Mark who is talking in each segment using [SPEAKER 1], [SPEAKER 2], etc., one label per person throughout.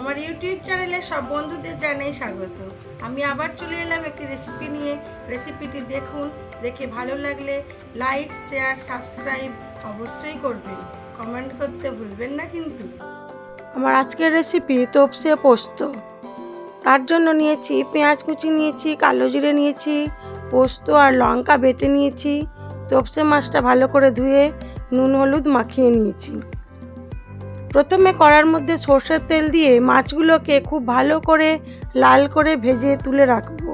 [SPEAKER 1] আমার ইউটিউব চ্যানেলে সব বন্ধুদের জানাই স্বাগত। আমি আবার চলে এলাম একটি রেসিপি নিয়ে। রেসিপিটি দেখুন, দেখে ভালো লাগলে লাইক শেয়ার সাবস্ক্রাইব অবশ্যই করবেন। কমেন্ট করতে ভুলবেন না কিন্তু। আমার আজকের রেসিপি তোপসে পোস্ত। তার জন্য নিয়েছি পেঁয়াজ কুচি নিয়েছি, কালো জিরে নিয়েছি, পোস্ত আর লঙ্কা বেটে নিয়েছি। তোপসে মাছটা ভালো করে ধুয়ে নুন হলুদ মাখিয়ে নিয়েছি। প্রথমে কড়ার মধ্যে সর্ষের তেল দিয়ে মাছগুলোকে খুব ভালো করে লাল করে ভেজে তুলে রাখব।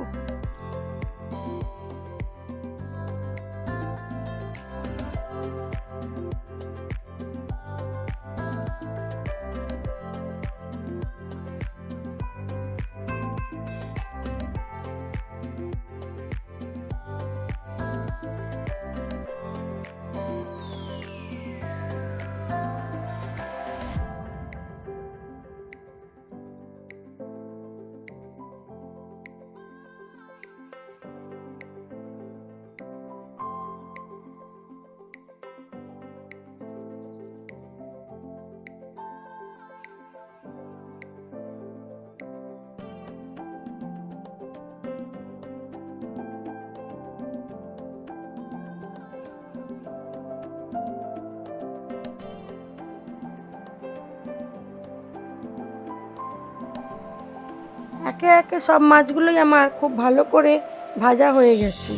[SPEAKER 1] একে একে সব মাছগুলোই আমার খুব ভালো করে ভাজা হয়ে গেছে।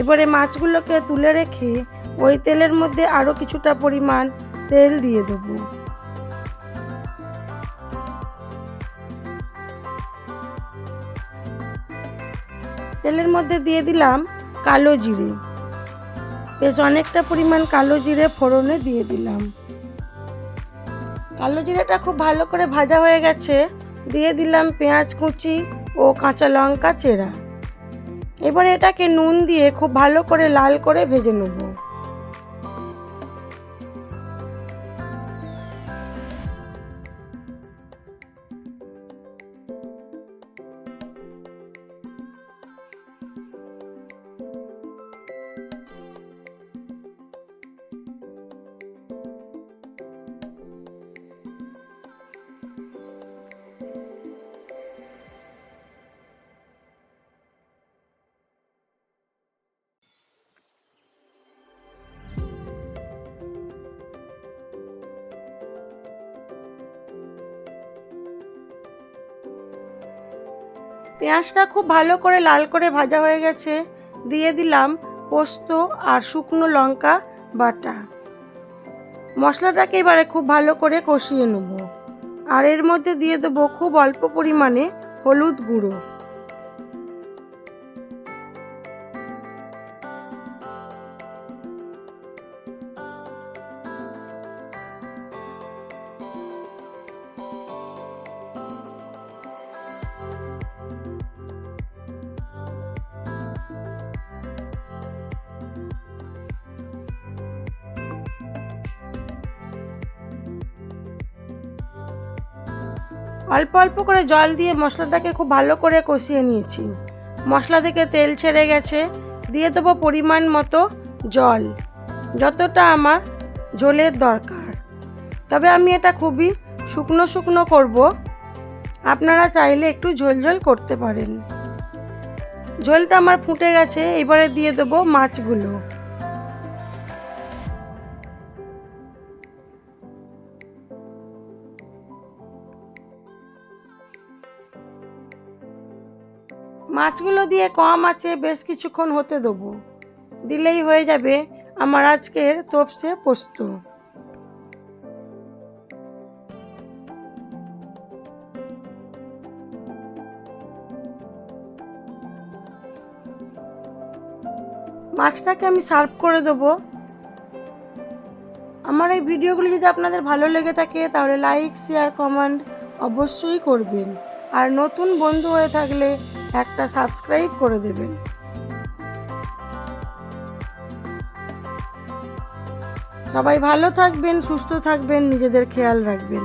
[SPEAKER 1] এবারে মাছগুলোকে তুলে রেখে ওই তেলের মধ্যে আরও কিছুটা পরিমাণ তেল দিয়ে দেবো। তেলের মধ্যে দিয়ে দিলাম কালো জিরে। বেশ অনেকটা পরিমাণ কালো জিরে ফোড়নে দিয়ে দিলাম। কালো জিরেটা খুব ভালো করে ভাজা হয়ে গেছে। দিয়ে দিলাম পেঁয়াজ কুচি ও কাঁচা লঙ্কা চেরা। এবার এটাকে নুন দিয়ে খুব ভালো করে লাল করে ভেজে নেব। পেঁয়াজটা খুব ভালো করে লাল করে ভাজা হয়ে গেছে, দিয়ে দিলাম পোস্ত আর শুকনো লঙ্কা বাটা। মশলাটাকে এবারে খুব ভালো করে কষিয়ে নেব। আর এর মধ্যে দিয়ে দেবো খুব অল্প পরিমাণে হলুদ গুঁড়ো। অল্প অল্প করে জল দিয়ে মশলাটাকে খুব ভালো করে কষিয়ে নিয়েছি। মশলা থেকে তেল ছেড়ে গেছে। দিয়ে দেবো পরিমাণ মতো জল। যতটা আমার জলের দরকার। তবে আমি এটা খুবই শুকনো শুকনো করব। আপনারা চাইলে একটু ঝোল ঝোল করতে পারেন। ঝোলটা আমার ফুটে গেছে। এবারে দিয়ে দেবো মাছগুলো। মাছগুলো দিয়ে কম আছে, বেশ কিছুক্ষণ হতে দেবো। দিলেই হয়ে যাবে। আমার আজকের তোপসে পোস্ত। মাছটাকে আমি সার্ভ করে দেবো। আমার এই ভিডিওগুলি যদি আপনাদের ভালো লেগে থাকে, তাহলে লাইক, শেয়ার, কমেন্ট অবশ্যই করবেন। আর নতুন বন্ধু হয়ে থাকলে একটা সাবস্ক্রাইব করে দেবেন। সবাই ভালো থাকবেন সুস্থ থাকবেন নিজেদের খেয়াল রাখবেন।